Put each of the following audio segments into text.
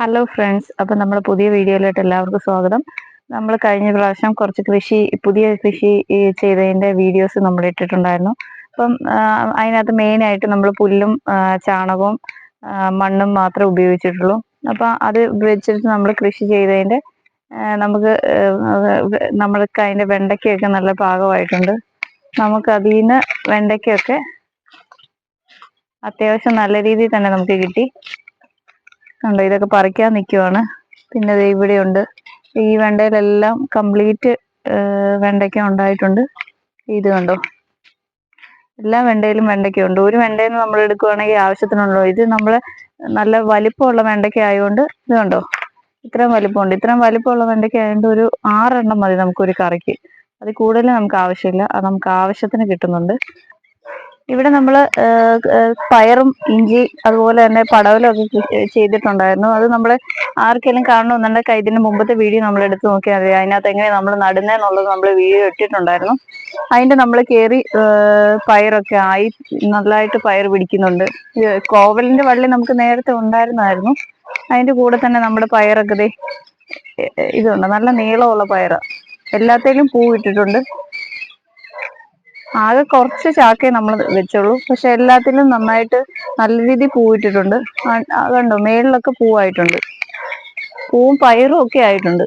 Hello friends അപ്പം നമ്മൾ പുതിയ വീഡിയോയിലോട്ട് എല്ലാവർക്കും സ്വാഗതം. നമ്മൾ കഴിഞ്ഞ പ്രാവശ്യം കുറച്ച് കൃഷി പുതിയ കൃഷി ചെയ്തതിന്റെ വീഡിയോസ് നമ്മൾ ഇട്ടിട്ടുണ്ടായിരുന്നു. അപ്പം അതിനകത്ത് മെയിനായിട്ട് നമ്മൾ പുല്ലും ചാണകവും മണ്ണും മാത്രമേ ഉപയോഗിച്ചിട്ടുള്ളൂ. അപ്പോൾ അത് വെച്ചിട്ട് നമ്മൾ കൃഷി ചെയ്തതിന്റെ നമുക്ക് നമ്മൾക്ക് അതിന്റെ വെണ്ടയ്ക്കൊക്കെ നല്ല പാകമായിട്ടുണ്ട്. നമുക്ക് അതിൽ നിന്ന് വെണ്ടയ്ക്കൊക്കെ അത്യാവശ്യം നല്ല രീതിയിൽ തന്നെ നമുക്ക് കിട്ടി. കണ്ടോ ഇതൊക്കെ പറിക്കാൻ നിൽക്കുവാണ് പിന്നെ ദേ ഇവിടെയുണ്ട്. ഈ വെണ്ടയിലെല്ലാം കംപ്ലീറ്റ് വെണ്ടയ്ക്ക ഉണ്ടായിട്ടുണ്ട്. ഇത് കണ്ടോ? എല്ലാ വെണ്ടയിലും വെണ്ടയ്ക്ക ഉണ്ട് ഒരു വെണ്ടയിൽ നമ്മൾ എടുക്കുവാണെങ്കിൽ ആവശ്യത്തിനുള്ളൂ. ഇത് നമ്മൾ നല്ല വലിപ്പമുള്ള വെണ്ടയ്ക്ക ആയതുകൊണ്ട് ഇത് കണ്ടോ? ഇത്രയും വലിപ്പമുണ്ട്. ഇത്രയും വലിപ്പമുള്ള വെണ്ടയ്ക്ക ആയതുകൊണ്ട് ഒരു ആറെണ്ണം മതി നമുക്കൊരു കറിക്ക്. അത് കൂടുതൽ നമുക്ക് ആവശ്യമില്ല. അത് നമുക്ക് ആവശ്യത്തിന് കിട്ടുന്നുണ്ട്. ഇവിടെ നമ്മൾ പയറും ഇഞ്ചി അതുപോലെ തന്നെ പടവലും ഒക്കെ കൃഷി ചെയ്തിട്ടുണ്ടായിരുന്നു. അത് നമ്മൾ ആർക്കെങ്കിലും കാണണമെന്നുണ്ടെങ്കിൽ ഇതിന് മുമ്പത്തെ വീഡിയോ നമ്മൾ എടുത്ത് നോക്കിയാൽ മതി. അതിനകത്ത് എങ്ങനെ നമ്മൾ നടുന്നതെന്നുള്ളത് നമ്മൾ വീഡിയോ ഇട്ടിട്ടുണ്ടായിരുന്നു. അതിന്റെ നമ്മൾ കയറി പയറൊക്കെ ആയി നല്ലതായിട്ട് പയർ പിടിക്കുന്നുണ്ട്. കോവലിന്റെ വള്ളി നമുക്ക് നേരത്തെ ഉണ്ടായിരുന്നായിരുന്നു. അതിന്റെ കൂടെ തന്നെ നമ്മുടെ പയറൊക്കെ ഇതുണ്ട്. നല്ല നീളമുള്ള പയറാണ് എല്ലാത്തിലും പൂ ഇട്ടിട്ടുണ്ട്. ആകെ കുറച്ച് ചാക്കേ നമ്മൾ വെച്ചുള്ളൂ പക്ഷെ എല്ലാത്തിലും നന്നായിട്ട് നല്ല രീതിയിൽ പൂവിട്ടിട്ടുണ്ട്. കണ്ടോ? മേളിലൊക്കെ പൂവായിട്ടുണ്ട്. പൂവും പയറും ഒക്കെ ആയിട്ടുണ്ട്.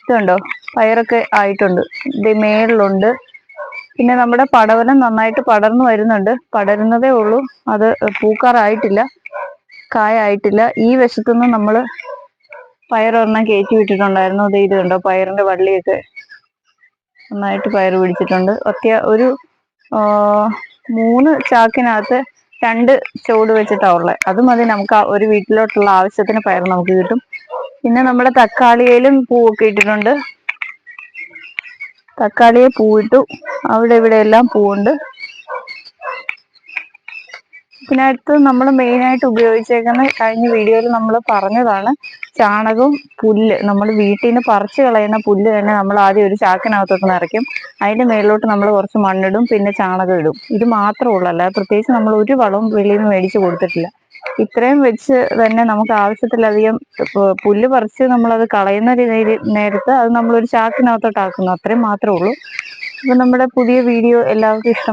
ഇതുണ്ടോ? പയറൊക്കെ ആയിട്ടുണ്ട്. ഇത് മേളിലുണ്ട്. പിന്നെ നമ്മുടെ പടവലം നന്നായിട്ട് പടർന്നു വരുന്നുണ്ട്. പടരുന്നതേ ഉള്ളൂ. അത് പൂക്കാറായിട്ടില്ല. കായായിട്ടില്ല. ഈ വശത്തുനിന്ന് നമ്മൾ പയറൊരെണ്ണം കയറ്റി വിട്ടിട്ടുണ്ടായിരുന്നു. അത് ഇത് കണ്ടോ? പയറിന്റെ വള്ളിയൊക്കെ നന്നായിട്ട് പയർ പിടിച്ചിട്ടുണ്ട്. അത്യാ ഒരു മൂന്ന് ചാക്കിനകത്ത് രണ്ട് ചുവട് വെച്ചിട്ടാണ് ഉള്ളത്. അത് മതി നമുക്ക് ഒരു വീട്ടിലോട്ടുള്ള ആവശ്യത്തിന് പയർ നമുക്ക് കിട്ടും. പിന്നെ നമ്മുടെ തക്കാളിയിലും പൂവൊക്കെ ഇട്ടിട്ടുണ്ട്. തക്കാളിയെ പൂവിട്ടു. അവിടെ ഇവിടെ എല്ലാം പൂവുണ്ട്. അടുത്ത് നമ്മൾ മെയിനായിട്ട് ഉപയോഗിച്ചേക്കുന്ന കഴിഞ്ഞ വീഡിയോയിൽ നമ്മൾ പറഞ്ഞതാണ് ചാണകവും പുല്ല്. നമ്മൾ വീട്ടിൽ നിന്ന് പറിച്ചു കളയുന്ന പുല്ല് തന്നെ നമ്മൾ ആദ്യം ഒരു ചാക്കിനകത്തോട്ട് നിറയ്ക്കും. അതിന്റെ മേളിലോട്ട് നമ്മൾ കുറച്ച് മണ്ണിടും പിന്നെ ചാണകം ഇടും. ഇത് മാത്രമേ ഉള്ളൂ. അല്ലാതെ പ്രത്യേകിച്ച് നമ്മൾ ഒരു വളവും വെളിയിൽ നിന്ന് മേടിച്ച് കൊടുത്തിട്ടില്ല. ഇത്രയും വെച്ച് തന്നെ നമുക്ക് ആവശ്യത്തിലധികം പുല്ല് പറിച്ച് നമ്മളത് കളയുന്ന രീതി നേരത്ത് അത് നമ്മൾ ഒരു ചാക്കിനകത്തോട്ട് ആക്കുന്നു. അത്രയും മാത്രമേ ഉള്ളൂ. അപ്പം നമ്മുടെ പുതിയ വീഡിയോ എല്ലാവർക്കും ഇഷ്ടം